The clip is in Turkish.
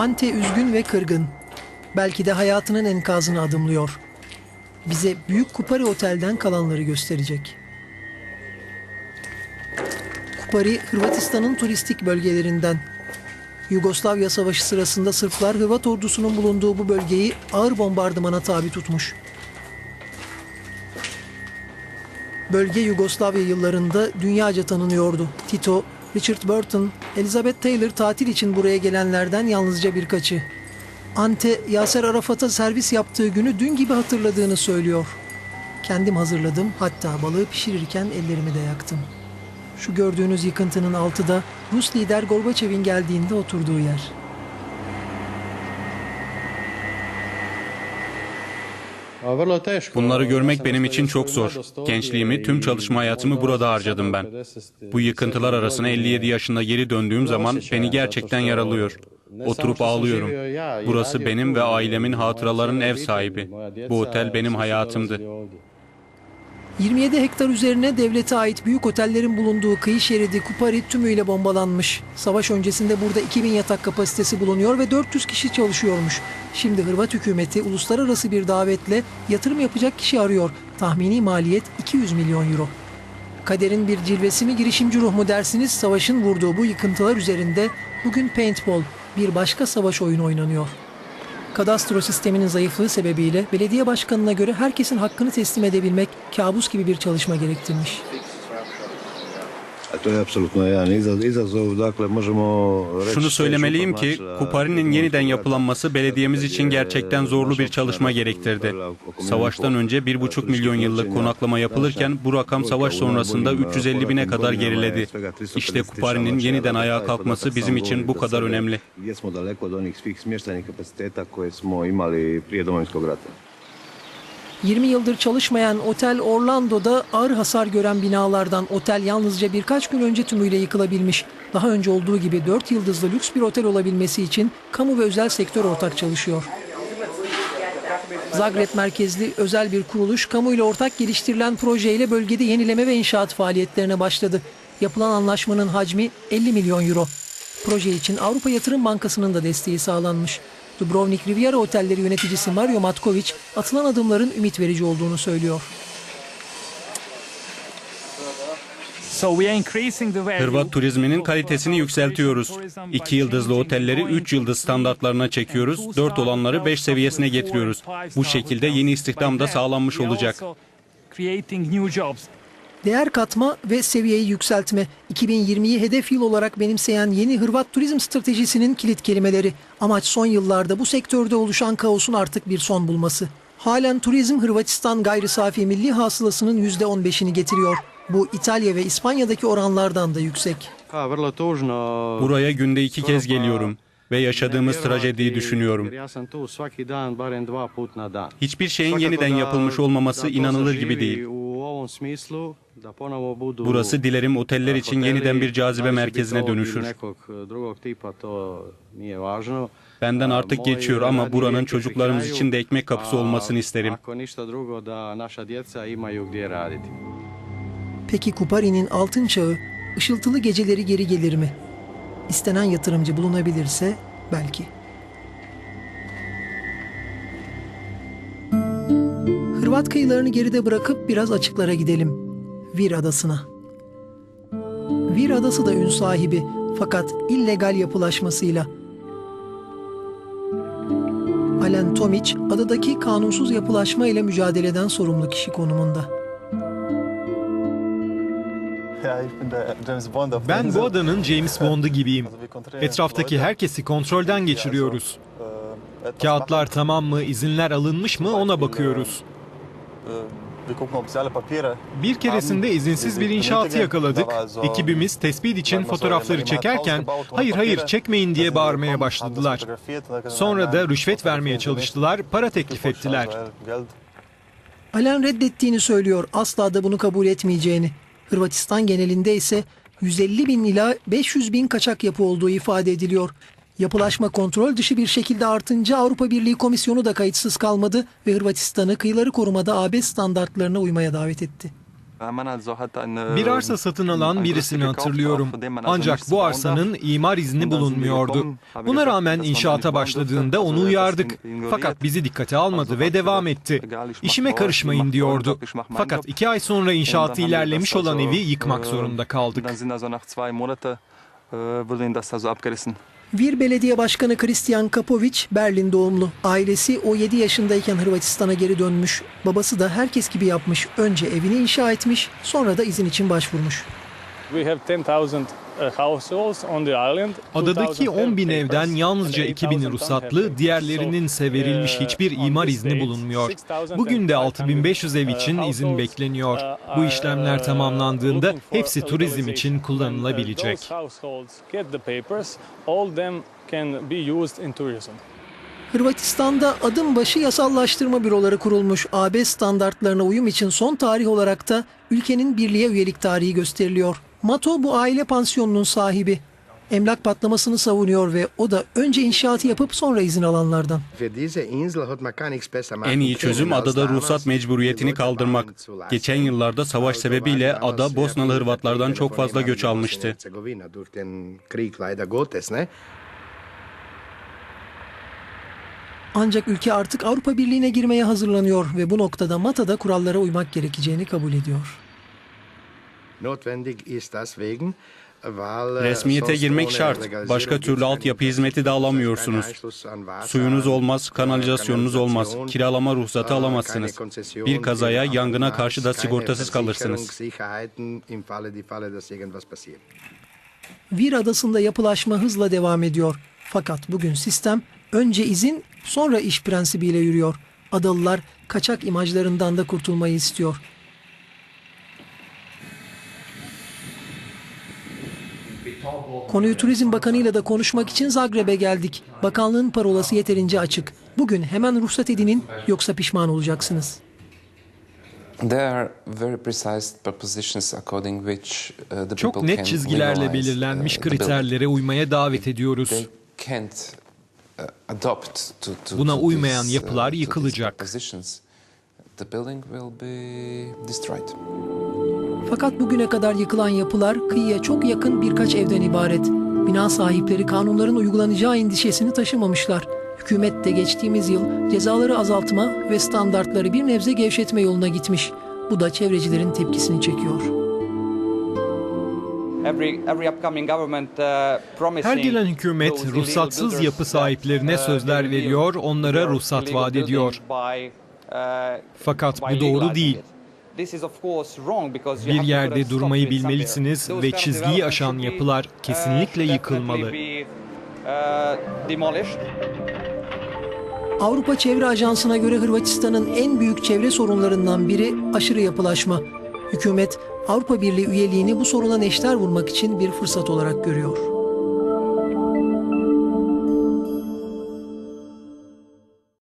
Ante üzgün ve kırgın. Belki de hayatının enkazını adımlıyor. Bize Büyük Kupari Otel'den kalanları gösterecek. Kupari, Hırvatistan'ın turistik bölgelerinden. Yugoslavya Savaşı sırasında Sırplar Hırvat ordusunun bulunduğu bu bölgeyi ağır bombardımana tabi tutmuş. Bölge Yugoslavya yıllarında dünyaca tanınıyordu. Tito, Richard Burton, Elizabeth Taylor tatil için buraya gelenlerden yalnızca birkaçı. Ante, Yaser Arafat'a servis yaptığı günü dün gibi hatırladığını söylüyor. Kendim hazırladım, hatta balığı pişirirken ellerimi de yaktım. Şu gördüğünüz yıkıntının altı da Rus lider Gorbaçev'in geldiğinde oturduğu yer. Bunları görmek benim için çok zor. Gençliğimi, tüm çalışma hayatımı burada harcadım ben. Bu yıkıntılar arasına 57 yaşında geri döndüğüm zaman beni gerçekten yaralıyor. Oturup ağlıyorum. Burası benim ve ailemin hatıralarının ev sahibi. Bu otel benim hayatımdı. 27 hektar üzerine devlete ait büyük otellerin bulunduğu kıyı şeridi Kupari tümüyle bombalanmış. Savaş öncesinde burada 2000 yatak kapasitesi bulunuyor ve 400 kişi çalışıyormuş. Şimdi Hırvat hükümeti uluslararası bir davetle yatırım yapacak kişi arıyor. Tahmini maliyet 200 milyon euro. Kaderin bir cilvesi mi girişimci ruh mu dersiniz savaşın vurduğu bu yıkıntılar üzerinde bugün paintball bir başka savaş oyunu oynanıyor. Kadastro sisteminin zayıflığı sebebiyle belediye başkanına göre herkesin hakkını teslim edebilmek kabus gibi bir çalışma gerektirmiş. A to je apsolutno jedan izaz- izazov, dakle možemo reći... Şunu söylemeliyim ki Kupari'nin yeniden yapılanması belediyemiz için gerçekten zorlu bir çalışma gerektirdi. Savaştan önce 1,5 milyon yıllık konaklama yapılırken bu rakam savaş sonrasında 350 bine kadar geriledi. İşte Kupari'nin yeniden ayağa kalkması bizim için bu kadar önemli. 20 yıldır çalışmayan Otel Orlando'da ağır hasar gören binalardan otel yalnızca birkaç gün önce tümüyle yıkılabilmiş. Daha önce olduğu gibi 4 yıldızlı lüks bir otel olabilmesi için kamu ve özel sektör ortak çalışıyor. Zagreb merkezli özel bir kuruluş kamuyla ortak geliştirilen projeyle bölgede yenileme ve inşaat faaliyetlerine başladı. Yapılan anlaşmanın hacmi 50 milyon euro. Proje için Avrupa Yatırım Bankası'nın da desteği sağlanmış. Dubrovnik Riviera Otelleri yöneticisi Mario Matkovic atılan adımların ümit verici olduğunu söylüyor. Hırvat turizminin kalitesini yükseltiyoruz. İki yıldızlı otelleri 3 yıldız standartlarına çekiyoruz. 4 olanları 5 seviyesine getiriyoruz. Bu şekilde yeni istihdam da sağlanmış olacak. Değer katma ve seviyeyi yükseltme 2020'yi hedef yıl olarak benimseyen yeni Hırvat turizm stratejisinin kilit kelimeleri. Amaç son yıllarda bu sektörde oluşan kaosun artık bir son bulması. Halen turizm Hırvatistan gayri safi milli hasılasının %15'ini getiriyor. Bu İtalya ve İspanya'daki oranlardan da yüksek. Buraya günde iki kez geliyorum ve yaşadığımız trajediyi düşünüyorum. Hiçbir şeyin yeniden yapılmış olmaması inanılır gibi değil. Burası dilerim oteller için yeniden bir cazibe merkezine dönüşür. Benden artık geçiyor ama buranın çocuklarımız için de ekmek kapısı olmasını isterim. Peki Kupari'nin altın çağı ışıltılı geceleri geri gelir mi? İstenen yatırımcı bulunabilirse belki. Hırvat kıyılarını geride bırakıp biraz açıklara gidelim. Vir Adası'na. Vir Adası da ün sahibi fakat illegal yapılaşmasıyla. Alen Tomic adadaki kanunsuz yapılaşma ile mücadeleden sorumlu kişi konumunda. Ben bu adanın James Bond'u gibiyim. Etraftaki herkesi kontrolden geçiriyoruz. Kağıtlar tamam mı, izinler alınmış mı ona bakıyoruz. Bir keresinde izinsiz bir inşaatı yakaladık. Ekibimiz tespit için fotoğrafları çekerken hayır hayır çekmeyin diye bağırmaya başladılar. Sonra da rüşvet vermeye çalıştılar, para teklif ettiler. Alen reddettiğini söylüyor, asla da bunu kabul etmeyeceğini. Hırvatistan genelinde ise 150 bin ila 500 bin kaçak yapı olduğu ifade ediliyor. Yapılaşma kontrol dışı bir şekilde artınca Avrupa Birliği Komisyonu da kayıtsız kalmadı ve Hırvatistan'ı kıyıları korumada AB standartlarına uymaya davet etti. Bir arsa satın alan birisini hatırlıyorum. Ancak bu arsanın imar izni bulunmuyordu. Buna rağmen inşaata başladığında onu uyardık. Fakat bizi dikkate almadı ve devam etti. İşime karışmayın diyordu. Fakat iki ay sonra inşaatı ilerlemiş olan evi yıkmak zorunda kaldık. Vir Belediye Başkanı Christian Kapovic Berlin doğumlu. Ailesi o 7 yaşındayken Hırvatistan'a geri dönmüş. Babası da herkes gibi yapmış. Önce evini inşa etmiş, sonra da izin için başvurmuş. We have 10,000 uh. Adadaki 10 bin evden yalnızca 2000'i ruhsatlı, diğerlerinin ise verilmiş hiçbir imar izni bulunmuyor. Bugün de 6500 ev için izin bekleniyor. Bu işlemler tamamlandığında hepsi turizm için kullanılabilecek. Hırvatistan'da adım başı yasallaştırma büroları kurulmuş. AB standartlarına uyum için son tarih olarak da ülkenin birliğe üyelik tarihi gösteriliyor. Mato bu aile pansiyonunun sahibi. Emlak patlamasını savunuyor ve o da önce inşaatı yapıp sonra izin alanlardan. En iyi çözüm adada ruhsat mecburiyetini kaldırmak. Geçen yıllarda savaş sebebiyle ada Bosnalı Hırvatlardan çok fazla göç almıştı. Ancak ülke artık Avrupa Birliği'ne girmeye hazırlanıyor ve bu noktada Mata'da kurallara uymak gerekeceğini kabul ediyor. Resmiyete girmek şart. Başka türlü altyapı hizmeti de alamıyorsunuz. Suyunuz olmaz, kanalizasyonunuz olmaz, kiralama ruhsatı alamazsınız. Bir kazaya, yangına karşı da sigortasız kalırsınız. Vir adasında yapılaşma hızla devam ediyor. Fakat bugün sistem önce izin sonra iş prensibiyle yürüyor. Adalılar kaçak imajlarından da kurtulmayı istiyor. Konuyu Turizm Bakanı ile de konuşmak için Zagreb'e geldik. Bakanlığın parolası yeterince açık. Bugün hemen ruhsat edinin yoksa pişman olacaksınız. Uh, Çok net çizgilerle belirlenmiş uh, kriterlere uymaya davet ediyoruz. Uh, Buna uymayan yapılar yıkılacak. Fakat bugüne kadar yıkılan yapılar kıyıya çok yakın birkaç evden ibaret. Bina sahipleri kanunların uygulanacağı endişesini taşımamışlar. Hükümet de geçtiğimiz yıl cezaları azaltma ve standartları bir nebze gevşetme yoluna gitmiş. Bu da çevrecilerin tepkisini çekiyor. Uh, Her gelen hükümet ruhsatsız yapı sahiplerine uh, sözler veriyor, onlara ruhsat vaat ediyor. uh, Fakat bu doğru değil. İt. This is of course wrong because you Bir yerde stop durmayı bilmelisiniz ve çizgiyi aşan yapılar uh, kesinlikle yıkılmalı. definitely be, uh, demolished. Avrupa Çevre Ajansı'na göre Hırvatistan'ın en büyük çevre sorunlarından biri aşırı yapılaşma. Hükümet Avrupa Birliği üyeliğini bu soruna neşter vurmak için bir fırsat olarak görüyor.